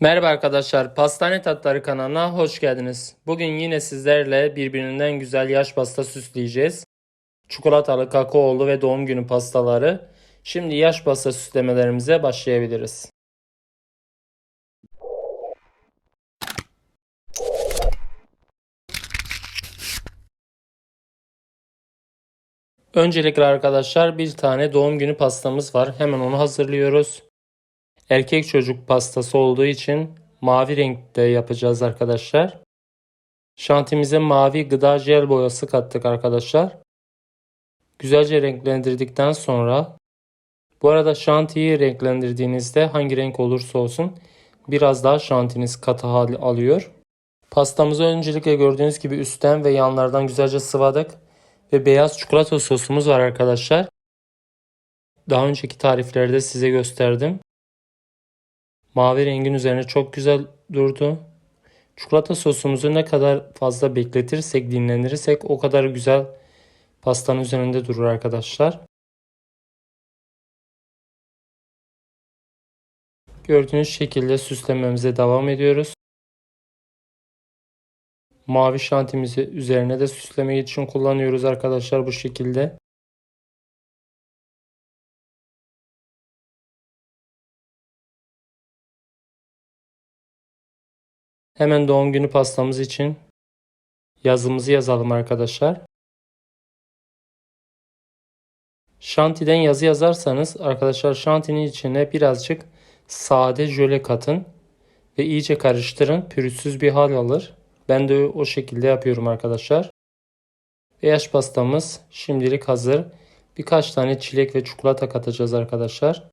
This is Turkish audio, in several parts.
Merhaba arkadaşlar, Pastane Tatları kanalına hoş geldiniz. Bugün yine sizlerle birbirinden güzel yaş pasta süsleyeceğiz. Çikolatalı, kakaolu ve doğum günü pastaları. Şimdi yaş pasta süslemelerimize başlayabiliriz. Öncelikle arkadaşlar bir tane doğum günü pastamız var. Hemen onu hazırlıyoruz. Erkek çocuk pastası olduğu için mavi renkte yapacağız arkadaşlar. Şantimize mavi gıda jel boyası kattık arkadaşlar. Güzelce renklendirdikten sonra bu arada şantiyi renklendirdiğinizde hangi renk olursa olsun biraz daha şantiniz katı hal alıyor. Pastamızı öncelikle gördüğünüz gibi üstten ve yanlardan güzelce sıvadık. Ve beyaz çikolata sosumuz var arkadaşlar. Daha önceki tariflerde size gösterdim. Mavi rengin üzerine çok güzel durdu. Çikolata sosumuzu ne kadar fazla bekletirsek, dinlendirirsek o kadar güzel pastanın üzerinde durur arkadaşlar. Gördüğünüz şekilde süslememize devam ediyoruz. Mavi şantimizi üzerine de süsleme için kullanıyoruz arkadaşlar bu şekilde. Hemen doğum günü pastamız için yazımızı yazalım arkadaşlar. Şantiden yazı yazarsanız arkadaşlar şantinin içine birazcık sade jöle katın ve iyice karıştırın. Pürüzsüz bir hal alır. Ben de o şekilde yapıyorum arkadaşlar. Ve yaş pastamız şimdilik hazır. Birkaç tane çilek ve çikolata katacağız arkadaşlar.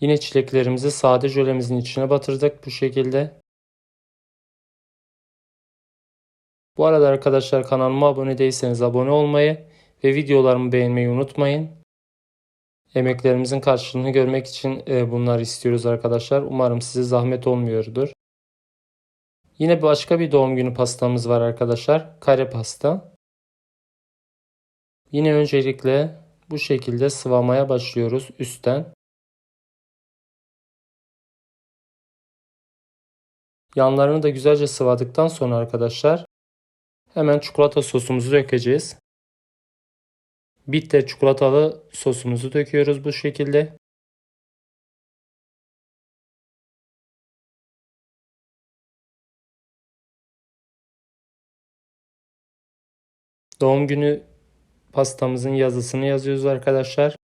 Yine çileklerimizi sade jölemizin içine batırdık bu şekilde. Bu arada arkadaşlar kanalıma abone değilseniz abone olmayı ve videolarımı beğenmeyi unutmayın. Emeklerimizin karşılığını görmek için e, bunları istiyoruz arkadaşlar. Umarım size zahmet olmuyordur. Yine başka bir doğum günü pastamız var arkadaşlar. Kare pasta. Yine öncelikle bu şekilde sıvamaya başlıyoruz üstten. Yanlarını da güzelce sıvadıktan sonra arkadaşlar hemen çikolata sosumuzu dökeceğiz. Bitter çikolatalı sosumuzu döküyoruz bu şekilde. Doğum günü pastamızın yazısını yazıyoruz arkadaşlar.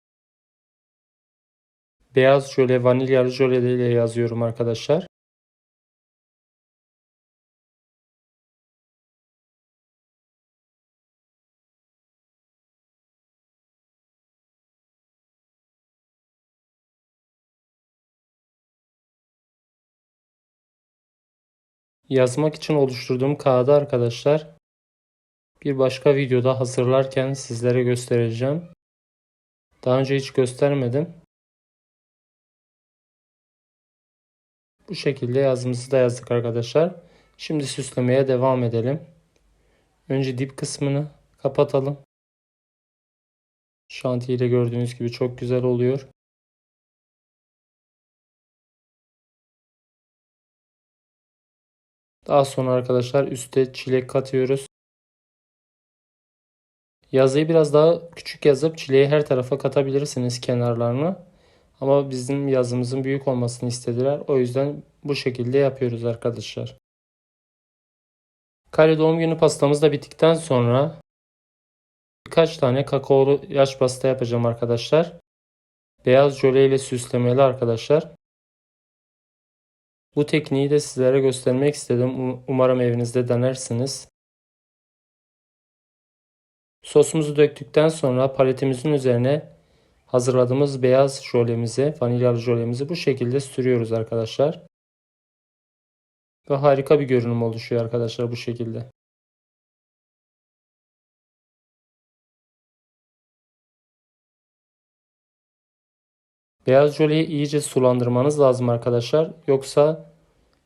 Beyaz jöle, vanilyalı jöle ile yazıyorum arkadaşlar. Yazmak için oluşturduğum kağıdı arkadaşlar bir başka videoda hazırlarken sizlere göstereceğim. Daha önce hiç göstermedim. Bu şekilde yazımızı da yazdık arkadaşlar. Şimdi süslemeye devam edelim. Önce dip kısmını kapatalım. Şantiyle gördüğünüz gibi çok güzel oluyor. Daha sonra arkadaşlar üste çilek katıyoruz. Yazıyı biraz daha küçük yazıp çileği her tarafa katabilirsiniz kenarlarını. Ama bizim yazımızın büyük olmasını istediler. O yüzden bu şekilde yapıyoruz arkadaşlar. Kare doğum günü pastamız da bittikten sonra birkaç tane kakaolu yaş pasta yapacağım arkadaşlar. Beyaz jöle ile süslemeli arkadaşlar. Bu tekniği de sizlere göstermek istedim. Umarım evinizde denersiniz. Sosumuzu döktükten sonra paletimizin üzerine hazırladığımız beyaz jölemizi, vanilyalı jölemizi bu şekilde sürüyoruz arkadaşlar. Ve harika bir görünüm oluşuyor arkadaşlar bu şekilde. Beyaz jöleyi iyice sulandırmanız lazım arkadaşlar. Yoksa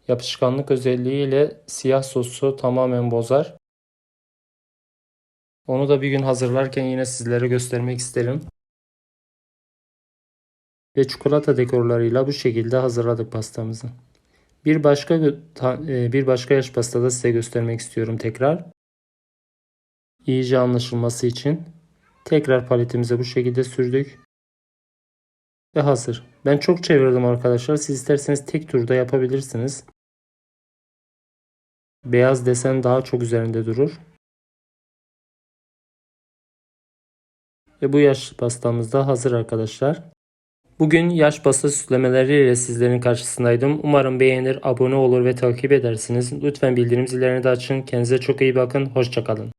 yapışkanlık özelliğiyle siyah sosu tamamen bozar. Onu da bir gün hazırlarken yine sizlere göstermek isterim. ve çikolata dekorlarıyla bu şekilde hazırladık pastamızı. Bir başka e, bir başka yaş pastada size göstermek istiyorum tekrar. İyice anlaşılması için tekrar paletimize bu şekilde sürdük ve hazır. Ben çok çevirdim arkadaşlar. Siz isterseniz tek turda yapabilirsiniz. Beyaz desen daha çok üzerinde durur. Ve bu yaş pastamız da hazır arkadaşlar. Bugün yaş pasta süslemeleriyle sizlerin karşısındaydım. Umarım beğenir, abone olur ve takip edersiniz. Lütfen bildirim zillerini de açın. Kendinize çok iyi bakın. Hoşçakalın.